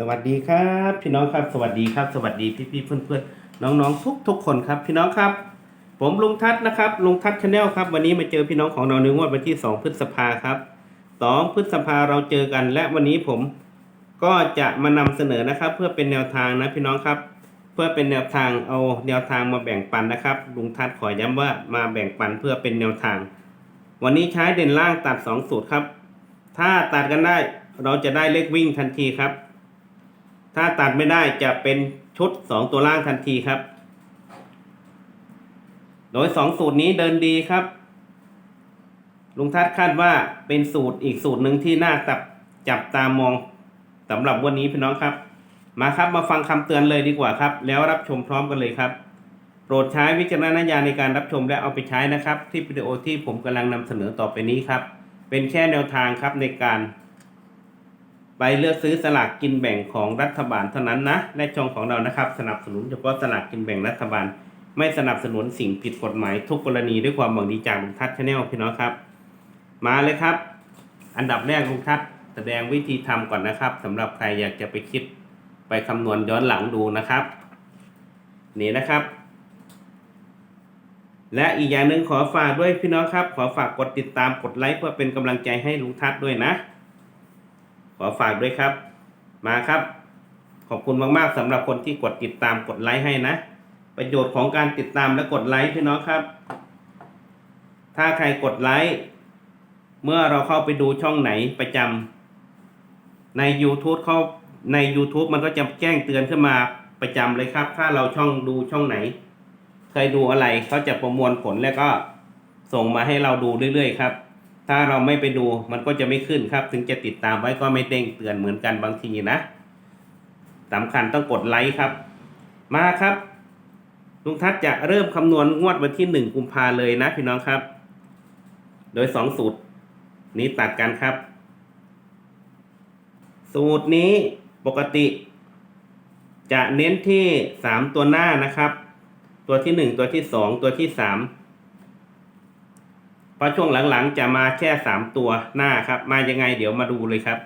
สวัสดีครับ พี่น้องครับ สวัสดีครับ สวัสดีพี่พี่เพื่อนเพื่อนน้องๆทุกทุกคนครับ พี่น้องครับ ผมลุงทัศน์นะครับลุงทัศน์ชาแนลครับ วันนี้มาเจอพี่น้องของเราในงวดวันที่ 2 พฤษภาครับ 2 พฤษภาเราเจอกัน และวันนี้ผมก็จะมานำเสนอนะครับ เพื่อเป็นแนวทางนะพี่น้องครับ เพื่อเป็นแนวทางเอาแนวทางมาแบ่งปันนะครับลุงทัศน์ขอย้ำว่ามาแบ่งปันเพื่อเป็นแนวทาง วันนี้ใช้เด่นล่างตัดสองสูตรครับ ถ้าตัดกันได้เราจะได้เลขวิ่งทันทีครับ ถ้าตัดไม่ได้จะเป็นชุดสองตัวล่างทันทีครับ โดยสองสูตรนี้เดินดีครับ ลุงทัศคาดว่าเป็นสูตรอีกสูตรหนึ่งที่น่าจับจับตามองสำหรับวันนี้พี่น้องครับ มาครับมาฟังคำเตือนเลยดีกว่าครับ แล้วรับชมพร้อมกันเลยครับ โปรดใช้วิจารณญาณในการรับชมและเอาไปใช้นะครับ ที่วิดีโอที่ผมกำลังนำเสนอต่อไปนี้ครับ เป็นแค่แนวทางครับในการ ไปเลือกซื้อสลากกินแบ่งของรัฐบาลเท่านั้นนะและช่องของเรานะครับสนับสนุนเฉพาะสลากกินแบ่งรัฐบาล ไม่สนับสนุนสิ่งผิดกฎหมายทุกกรณีด้วยความหวังดีจากลุงทัศน์ชาแนลพี่น้องครับ มาเลยครับ อันดับแรกลุงทัศน์แสดงวิธีทำก่อนนะครับสำหรับใครอยากจะไปคิดไปคำนวณย้อนหลังดูนะครับ นี่นะครับ และอีกอย่างหนึ่งขอฝากด้วยพี่น้องครับ ขอฝากกดติดตามกดไลค์เพื่อเป็นกำลังใจให้ลุงทัศน์ด้วยนะ ขอฝากด้วยครับ มาครับ ขอบคุณมากๆสำหรับคนที่กดติดตามกดไลค์ให้นะ ประโยชน์ของการติดตามและกดไลค์พี่น้องครับ ถ้าใครกดไลค์เมื่อเราเข้าไปดูช่องไหนประจำใน YouTube เขาใน YouTube มันก็จะแจ้งเตือนขึ้นมาประจำเลยครับ ถ้าเราช่องดูช่องไหน เคยดูอะไรเขาจะประมวลผลแล้วก็ส่งมาให้เราดูเรื่อยๆครับ ถ้าเราไม่ไปดูมันก็จะไม่ขึ้นครับ ถึงจะติดตามไว้ก็ไม่เด้งเตือนเหมือนกันบางทีนะสำคัญต้องกดไลค์ครับ มาครับลุงทัศจะเริ่มคำนวณงวดวันที่หนึ่งกุมภาเลยนะพี่น้องครับ โดยสองสูตร นี้ตัดกันครับ สูตรนี้ปกติ จะเน้นที่สามตัวหน้านะครับ ตัวที่หนึ่งตัวที่สองตัวที่สาม เพราะช่วงหลังๆจะมาแค่สามตัวหน้าครับ มายังไงเดี๋ยวมาดูเลยครับ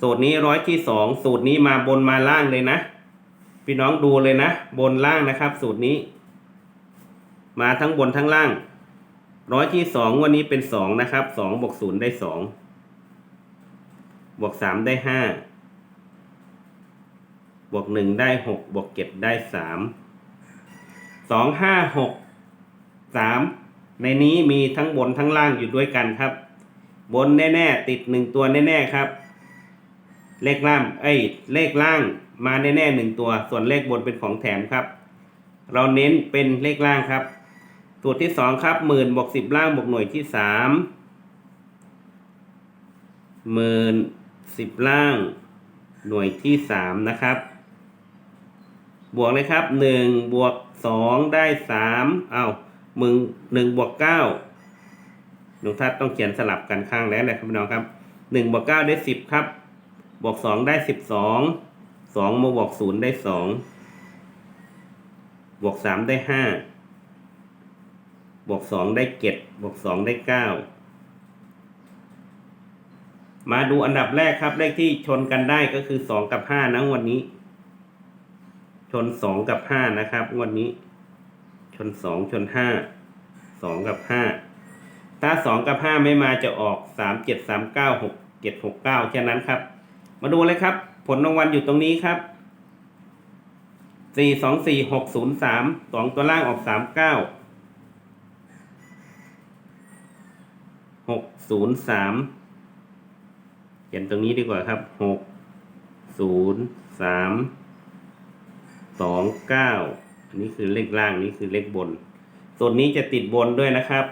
สูตรนี้ร้อยที่สองสูตรนี้มาบนมาล่างเลยนะ พี่น้องดูเลยนะ บนล่างนะครับ สูตรนี้ มาทั้งบนทั้งล่างร้อยที่สองวันนี้เป็นสองนะครับสองบวกศูนย์ได้สองบวกสามได้ห้าบวกหนึ่งได้หกบวกเจ็ดได้สามสองห้าหกสาม ในนี้มีทั้งบนทั้งล่างอยู่ด้วยกันครับ บนแน่ ๆ ติดหนึ่งตัวแน่ ๆ ครับ เลขล่างเอ้ยเลขล่างมาแน่ๆหนึ่งตัว ส่วนเลขบนเป็นของแถมครับ เราเน้นเป็นเลขล่างครับสูตรที่สองครับหมื่นบวกสิบล่างบวกหน่วยที่สามหมื่นสิบล่าง หน่วยที่สามนะครับ บวกเลยครับหนึ่งบวกสองได้สามเอา มึงหนึ่งบวกเก้าหนูทัศน์ต้องเขียนสลับกันข้างแล้วนะครับพี่น้องครับหนึ่งบวกเก้าได้สิบครับ บวกสองได้สิบสองสองมาบวกศูนย์ได้สองบวกสามได้ห้าบวกสองได้เจ็ดบวกสองได้เก้ามาดูอันดับแรกครับ เลขที่ชนกันได้ก็คือสองกับห้านะงวันนี้ ชนสองกับห้านะครับ วันนี้ ชนสองชนห้าสองกับห้าถ้าสองกับห้าไม่มาจะออกสามเจ็ดสามเก้าหกเจ็ดหกเก้าแค่นั้นครับ มาดูเลยครับ ผลรางวัลอยู่ตรงนี้ครับสี่สองสี่หกศูนย์สามสองตัวล่างออกสามเก้าหกศูนย์สามเขียนตรงนี้ดีกว่าครับหกศูนย์สามสองเก้า อันนี้คือเลขล่างนี่คือเลขบน ส่วนนี้จะติดบนด้วยนะครับ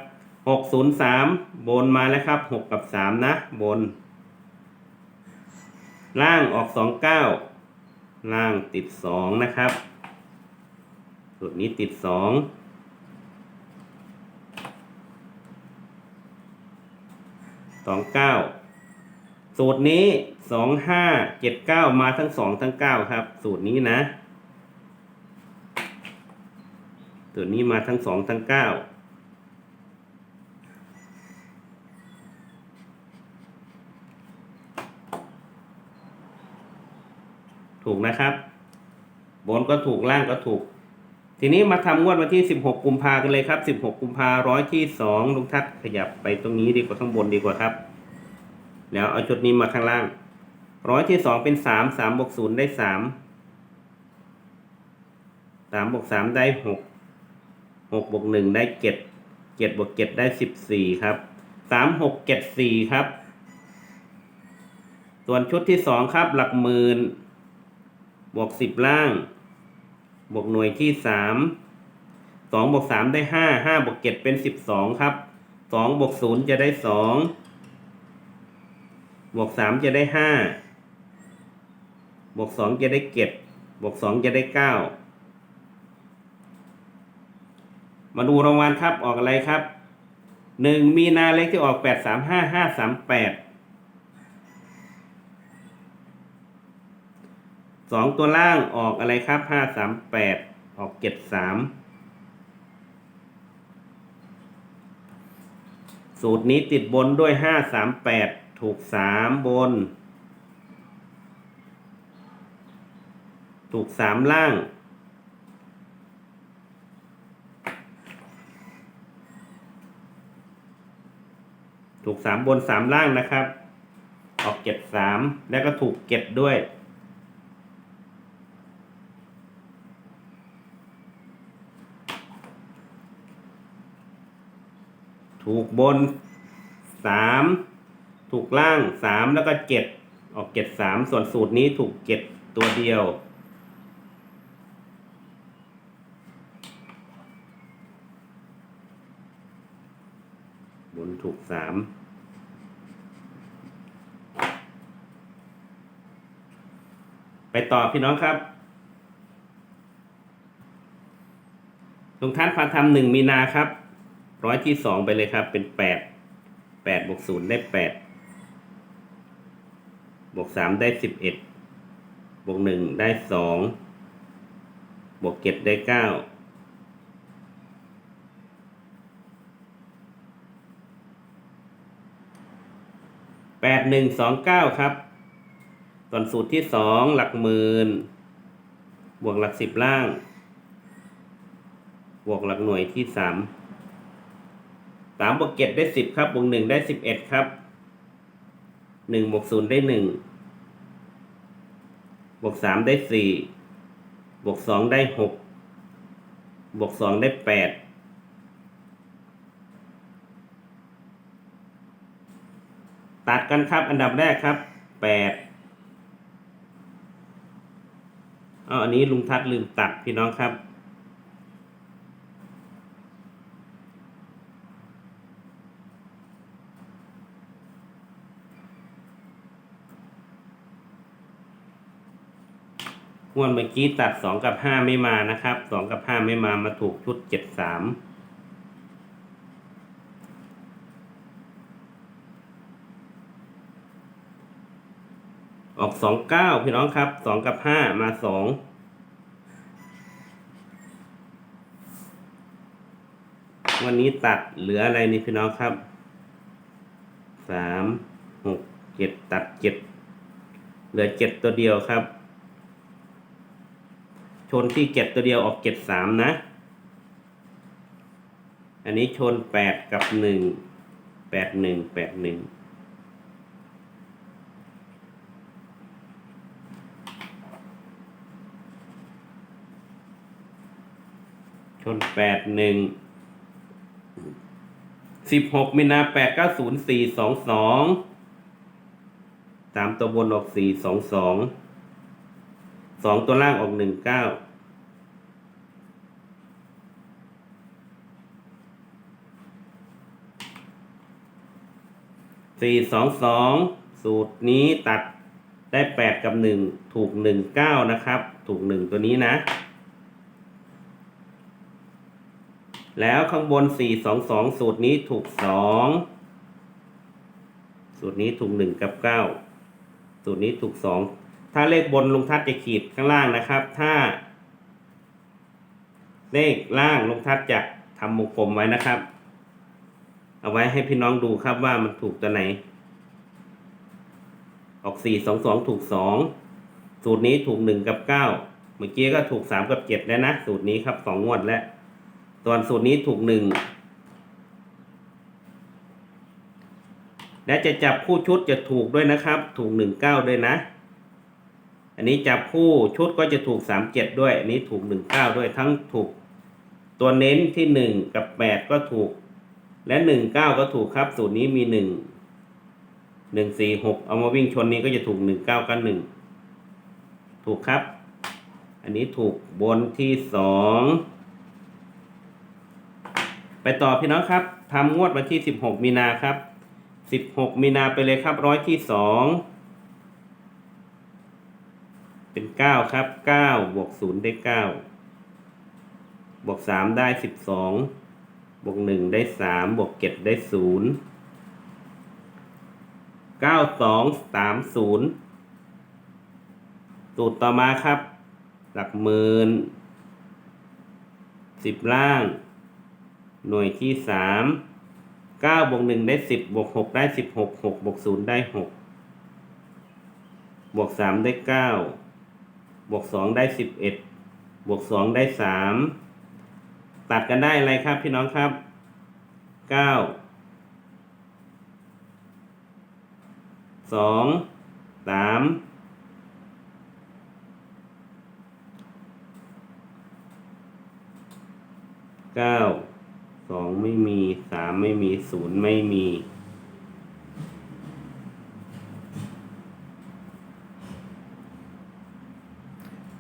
หกศูนย์สามบนมาแล้วครับหกกับสามนะบน ล่างออกสองเก้าล่างติดสองนะครับสูตรนี้ติดสองสองเก้าสูตรนี้สองห้าเจ็ดเก้ามาทั้งสองทั้งเก้าครับ สูตรนี้นะสู ตรนี้มาทั้งสองทั้งเก้าถูกนะครับ บนก็ถูกล่างก็ถูก ทีนี้มาทำงวดวันที่ 16 กุมภากันเลยครับ 16 กุมภาร้อยที่สองลุงทัศน์ขยับไปตรงนี้ดีกว่าข้างบนดีกว่าครับ แล้วเอาจุดนี้มาข้างล่างร้อยที่สองเป็นสามสามบวกศูนย์ได้สามสามบวกสามได้หก หกบวกหนึ่งได้เจ็ดเจ็ดบวกเจ็ดได้สิบสี่ครับสามหกเจ็ดสี่ครับ ส่วนชุดที่สองครับหลักหมื่นบวกสิบล่าง บวกหน่วยที่สามสองบวกสามได้ห้าห้าบวกเจ็ดเป็นสิบสองครับสองบวกศูนย์จะได้สองบวกสามจะได้ห้าบวกสองจะได้เจ็ดบวกสองจะได้เก้า มาดูรางวัลครับออกอะไรครับหนึ่งมีนาเลขที่ออกแปดสามห้าห้าสามแปดสองตัวล่างออกอะไรครับห้าสามแปดออกเจ็ดสามสูตรนี้ติดบนด้วยห้าสามแปดถูกสามบน ถูกสามล่าง ถูกสามบนสามล่างนะครับ ออกเจ็ดสามแล้วก็ถูกเก็บด้วย ถูกบนสามถูกล่างสามแล้วก็เจ็ดออกเจ็ดสามส่วนสูตรนี้ถูกเจ็ดตัวเดียว ถูกสามไปต่อพี่น้องครับลงท่านพาทำหนึ่งมีนาครับ ร้อยที่สองไปเลยครับ เป็นแปดแปดบวกศูนย์ได้แปดบวกสามได้สิบเอ็ดบวกหนึ่งได้สองบวกเจ็ดได้เก้า แปดหนึ่งสองเก้าครับ ส่วนสูตรที่สองหลักหมื่น บวกหลักสิบล่าง บวกหลักหน่วยที่สามสามบวกเจ็ดได้สิบครับบวกหนึ่งได้สิบเอ็ดครับหนึ่งบวกศูนย์ได้หนึ่งบวกสามได้สี่บวกสองได้หกบวกสองได้แปด ตัดกันครับ อันดับแรกครับแปดเอาอันนี้ลุงทัดลืมตัดพี่น้องครับ งวดเมื่อกี้ตัดสองกับห้าไม่มานะครับสองกับห้าไม่มามาถูกชุดเจ็ดสาม ออกสองเก้าพี่น้องครับสองกับห้ามาสองวันนี้ตัดเหลืออะไรนี่พี่น้องครับสามหกเจ็ดตัดเจ็ดเหลือเจ็ดตัวเดียวครับ ชนที่เจ็ดตัวเดียวออกเจ็ดสามนะ อันนี้ชนแปดกับหนึ่งแปดหนึ่งแปดหนึ่ง นแปดหนึ่งสิบหกมีนาแปดเก้าศูนย์สี่สองสองตามตัวบนออกสี่สองสองสองตัวล่างออกหนึ่งเก้าสี่สองสองสูตรนี้ตัดได้แปดกับหนึ่งถูกหนึ่งเก้านะครับ ถูกหนึ่งตัวนี้นะ แล้วข้างบนสี่สองสองสูตรนี้ถูกสองสูตรนี้ถูกหนึ่งกับเก้าสูตรนี้ถูกสองถ้าเลขบนลุงทัศจะขีดข้างล่างนะครับ ถ้า เลขล่างลุงทัศจะทำวงกลมไว้นะครับ เอาไว้ให้พี่น้องดูครับว่ามันถูกตัวไหน ออกสี่สองสองถูกสองสูตรนี้ถูกหนึ่งกับเก้าเมื่อกี้ก็ถูกสามกับเจ็ดแล้วนะ สูตรนี้ครับสองงวดแล้ว ส่วนสูตรนี้ถูกหนึ่งและจะจับคู่ชุดจะถูกด้วยนะครับ ถูกหนึ่งเก้าด้วยนะ อันนี้จับคู่ชุดก็จะถูกสามเจ็ดด้วย อันนี้ถูกหนึ่งเก้าด้วยทั้งถูก ตัวเน้นที่หนึ่งกับแปดก็ถูก และหนึ่งเก้าก็ถูกครับสูตรนี้มีหนึ่งหนึ่งสี่หกเอามาวิ่งชนนี้ก็จะถูกหนึ่งเก้ากับหนึ่งถูกครับ อันนี้ถูกบนที่สอง ไปต่อพี่น้องครับทำงวดวันที่สิบหกมีนาครับสิบหกมีนาไปเลยครับร้อยที่สองเป็นเก้าครับเก้าบวกศูนย์ได้เก้าบวกสามได้สิบสองบวกหนึ่งได้สามบวกเจ็ดได้ศูนย์เก้าสองสามศูนย์สูตรต่อมาครับ หลักหมื่นสิบล่าง หน่วยที่สามเก้าบวกหนึ่งได้สิบบวกหกได้สิบหกหกบวกศูนย์ได้หกบวกสามได้เก้าบวกสองได้สิบเอ็ดบวกสองได้สามตัดกันได้อะไรครับพี่น้องครับเก้าสองสามเก้า สองไม่มีสามไม่มีศูนย์ไม่มี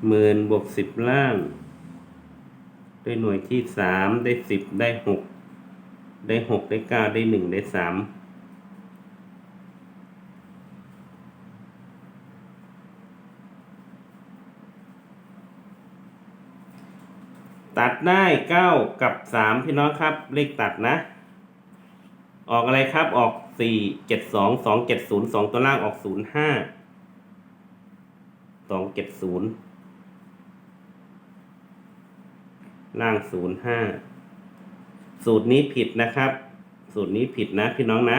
หมื่นบวกสิบล่างด้วยหน่วยที่สามได้สิบได้หกได้หกได้เก้าได้หนึ่งได้สาม ตัดได้เก้ากับสามพี่น้องครับ เลขตัดนะ ออกอะไรครับออกสี่เจ็ดสองสองเจ็ดศูนย์สองตัวล่างออกศูนย์ห้าสองเจ็ดศูนย์ล่างศูนย์ห้าสูตรนี้ผิดนะครับ สูตรนี้ผิดนะพี่น้องนะ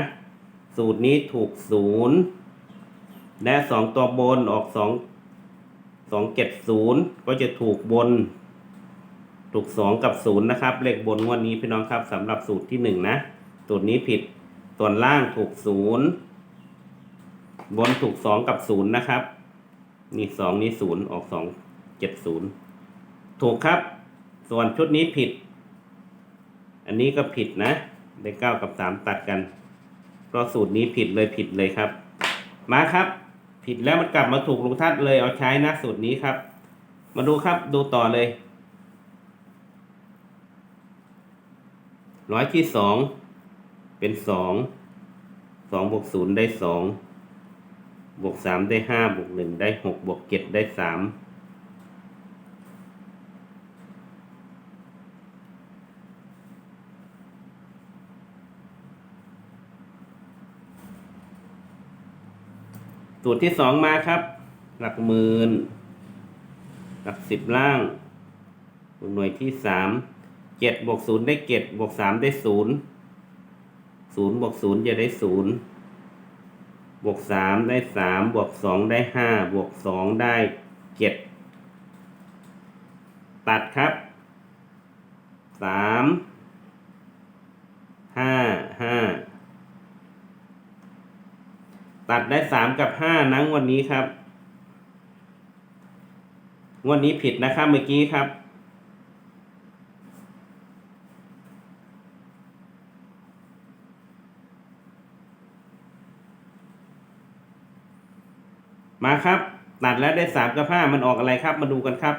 สูตรนี้ถูกศูนย์และสองตัวบนออกสองสองเจ็ดศูนย์ก็จะถูกบน ถูกสองกับศูนย์นะครับ เลขบนงวันนี้พี่น้องครับสำหรับสูตรที่หนึ่งนะ สูตรนี้ผิดส่วนล่างถูกศูนย์บนถูกสองกับศูนย์นะครับ นี่สองนี่ศูนย์ออกสองเจ็ดศูนย์ถูกครับ ส่วนชุดนี้ผิด อันนี้ก็ผิดนะได้เก้ากับสามตัดกันเพราะสูตรนี้ผิดเลยผิดเลยครับ มาครับ ผิดแล้วมันกลับมาถูกลุงทัดเลยเอาใช้นะสูตรนี้ครับ มาดูครับดูต่อเลย ร้อยที่สองเป็นสองสองบวกศูนย์ได้สองบวกสามได้ห้าบวกหนึ่งได้หกบวกเจ็ดได้สามสูตรที่สองมาครับ หลักหมื่น หลักสิบล่าง หน่วยที่สาม เจ็ดบวกศูนย์ได้เจ็ดบวกสามได้ศูนย์ศูนย์บวกศูนย์จะได้ศูนย์บวกสามได้สามบวกสองได้ห้าบวกสองได้เจ็ดตัดครับสามห้าห้าตัดได้สามกับห้านะงวันนี้ครับ วันนี้ผิดนะครับเมื่อกี้ครับ มาครับ ตัดแล้วได้สามกับห้ามันออกอะไรครับ มาดูกันครับ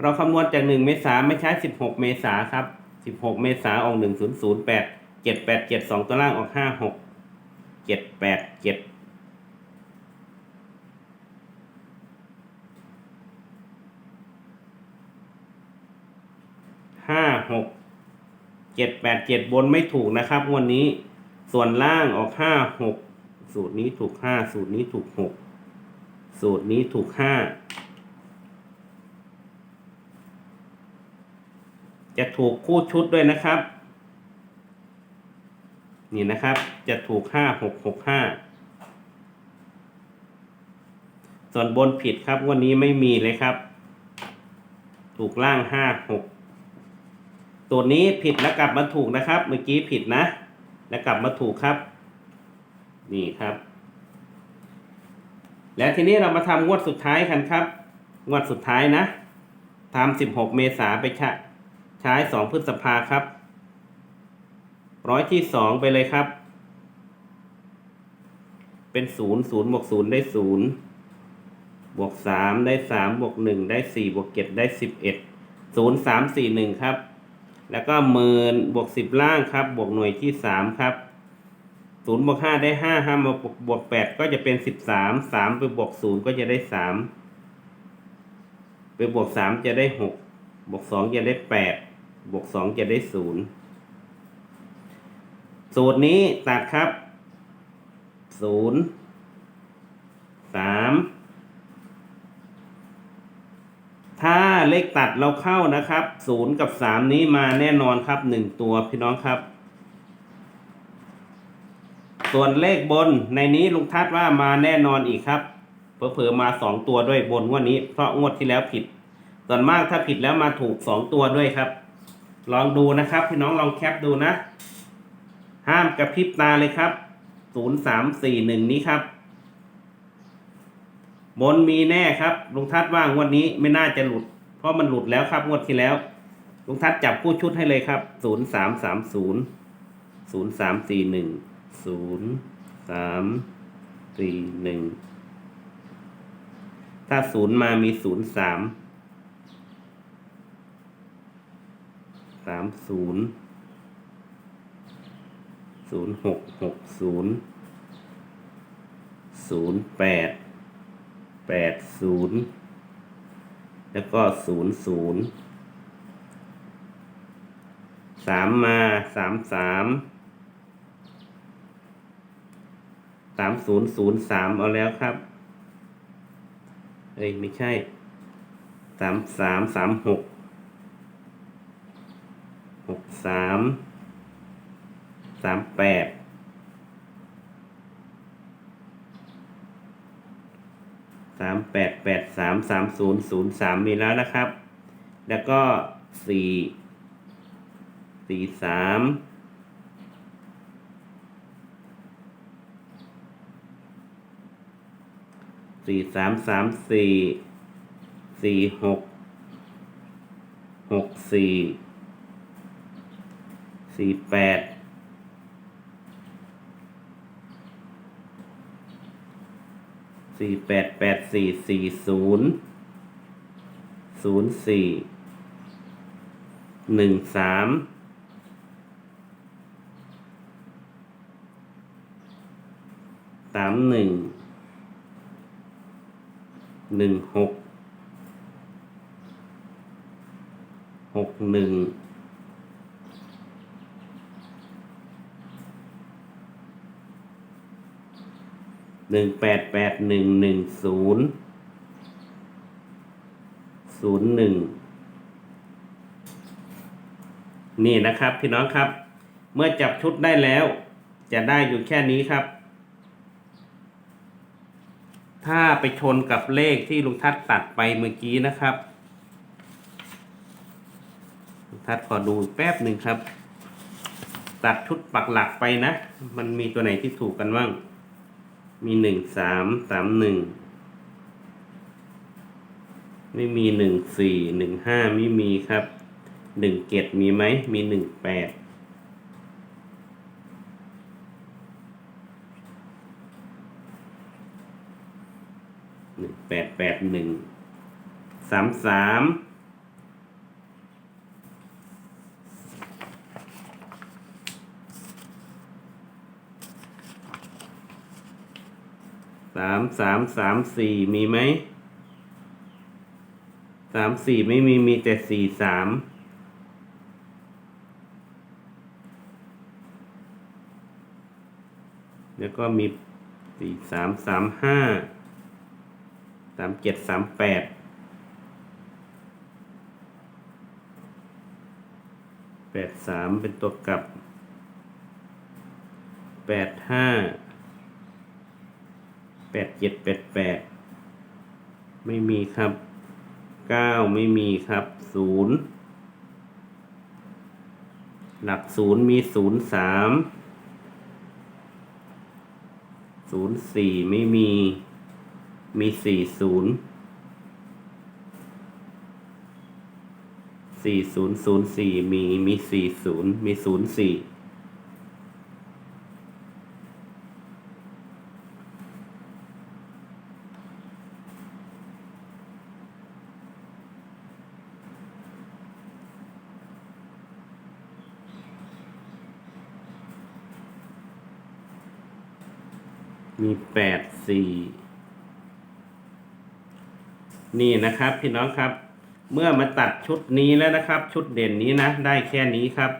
เราคำนวณจากหนึ่งเมษาไม่ใช้สิบหกเมษาครับสิบหกเมษาออกหนึ่งศูนย์ศูนย์แปดเจ็ดแปดเจ็ดสองตัวล่างออกห้าหกเจ็ดแปดเจ็ดห้าหกเจ็ดแปดเจ็ดบนไม่ถูกนะครับ วันนี้ส่วนล่างออกห้าหกสูตรนี้ถูกห้าสูตรนี้ถูกหก สูตรนี้ถูกห้าจะถูกคู่ชุดด้วยนะครับ นี่นะครับจะถูกห้าหกหกห้าส่วนบนผิดครับวันนี้ไม่มีเลยครับ ถูกล่างห้าหกตัวนี้ผิดแล้วกลับมาถูกนะครับ เมื่อกี้ผิดนะ แล้วกลับมาถูกครับ นี่ครับ แล้วทีนี้เรามาทำงวดสุดท้ายกันครับ งวดสุดท้ายนะทำสิบหกเมษาไปใช้ใช้สองพฤษภาครับ ร้อยที่สองไปเลยครับ เป็นศูนย์ศูนย์บวกศูนย์ได้ศูนย์บวกสามได้สามบวกหนึ่งได้สี่บวกเจ็ดได้สิบเอ็ดศูนย์สามสี่หนึ่งครับ แล้วก็หมื่นบวกสิบล่างครับ บวกหน่วยที่สามครับ ศูนย์บวกห้าได้ห้าห้ามาบวกบวกแปดก็จะเป็นสิบสามสามไปบวกศูนย์ก็จะได้สามไปบวกสามจะได้หกบวกสองจะได้แปดบวกสองจะได้ศูนย์สูตรนี้ตัดครับศูนย์สามถ้าเลขตัดเราเข้านะครับศูนย์กับสามนี้มาแน่นอนครับหนึ่งตัวพี่น้องครับ ส่วนเลขบนในนี้ลุงทัดว่ามาแน่นอนอีกครับเผลอๆมาสองตัวด้วยบนงวดนี้ เพราะงวดที่แล้วผิด ส่วนมากถ้าผิดแล้วมาถูกสองตัวด้วยครับ ลองดูนะครับ พี่น้องลองแคปดูนะ ห้ามกระพริบตาเลยครับศูนย์สามสี่หนึ่งนี้ครับ บนมีแน่ครับลุงทัดว่างวดนี้ไม่น่าจะหลุด เพราะมันหลุดแล้วครับงวดที่แล้วลุงทัดจับคู่ชุดให้เลยครับ ศูนย์สามสามศูนย์ศูนย์สามสี่หนึ่ง ศูนย์สามสี่หนึ่งถ้าศูนย์มามีศูนย์สามสามศูนย์ศูนย์หกหกศูนย์ศูนย์แปดแปดศูนย์แล้วก็ศูนย์ศูนย์สามมาสามสาม สามศูนย์ศูนย์สามเอาแล้วครับ เอ้ยไม่ใช่สามสามสามหกหกสามสามแปดสามแปดแปดสามสามศูนย์ศูนย์สามมีแล้วนะครับ แล้วก็สี่สี่สาม สี่สามสามสี่สี่หกหกสี่สี่แปดสี่แปดแปดสี่สี่ศูนย์ศูนย์สี่หนึ่งสามสามหนึ่ง หนึ่งหกหกหนึ่งหนึ่งแปดแปดหนึ่งหนึ่งศูนย์ศูนย์หนึ่งนี่นะครับพี่น้องครับ เมื่อจับชุดได้แล้ว จะได้อยู่แค่นี้ครับ ถ้าไปชนกับเลขที่ลุงทัดตัดไปเมื่อกี้นะครับลุงทัดขอดูแป๊บหนึ่งครับ ตัดชุดปักหลักไปนะ มันมีตัวไหนที่ถูกกันบ้าง มีหนึ่งสามสามหนึ่งไม่มีหนึ่งสี่หนึ่งห้าไม่มีครับหนึ่งเกตมีไหมมีหนึ่งแปด หนึ่ง แปดแปดหนึ่งสามสามสามสามสามสี่มีไหมสามสี่ไม่มีมีแต่สี่สามแล้วก็มีสี่สามสามห้า สามเจ็ดสามแปดแปดสามเป็นตัวกลับแปดห้าแปดเจ็ดแปดแปดไม่มีครับเก้าไม่มีครับศูนย์หลักศูนย์มีศูนย์สามศูนย์สี่ไม่มี มีสี่ศูนย์สี่ศูนย์ศูนย์สี่มีมีสี่ศูนย์มีศูนย์สี่มีแปดสี่ นี่นะครับพี่น้องครับ เมื่อมาตัดชุดนี้แล้วนะครับ ชุดเด่นนี้นะ ได้แค่นี้ครับ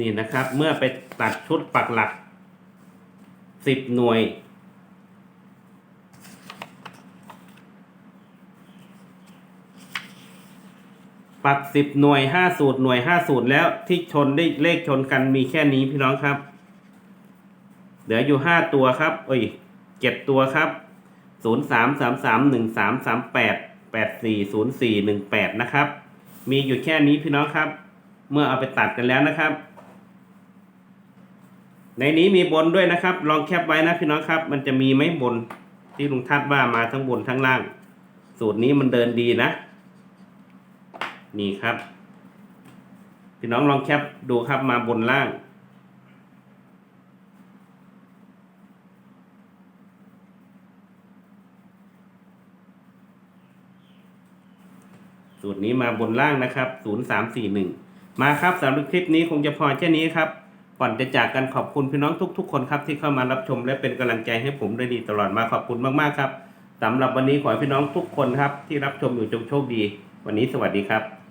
นี่นะครับ เมื่อไปตัดชุดปักหลักสิบหน่วย ปักสิบหน่วยห้าสูตรหน่วยห้าสูตรแล้วที่ชนได้เลขชนกันมีแค่นี้พี่น้องครับ เหลืออยู่ห้าตัวครับเอ้ยเจ็ดตัวครับศูนย์สามสามสามหนึ่งสามสามแปดแปดสี่ศูนย์สี่หนึ่งแปดนะครับ มีอยู่แค่นี้พี่น้องครับ เมื่อเอาไปตัดกันแล้วนะครับ ในนี้มีบนด้วยนะครับ ลองแคปไว้นะพี่น้องครับ มันจะมีไหมบนที่ลุงทัดว่ามาทั้งบนทั้งล่าง สูตรนี้มันเดินดีนะ นี่ครับ พี่น้องลองแคปดูครับมาบนล่าง สูตรนี้มาบนล่างนะครับ0341มาครับสำหรับคลิปนี้คงจะพอแค่นี้ครับก่อนจะจากกันขอบคุณพี่น้องทุกๆคนครับที่เข้ามารับชมและเป็นกำลังใจให้ผมด้วยดีตลอดมาขอบคุณมากๆครับสำหรับวันนี้ขอให้พี่น้องทุกคนครับที่รับชมอยู่จงโชคดี วันนี้สวัสดีครับ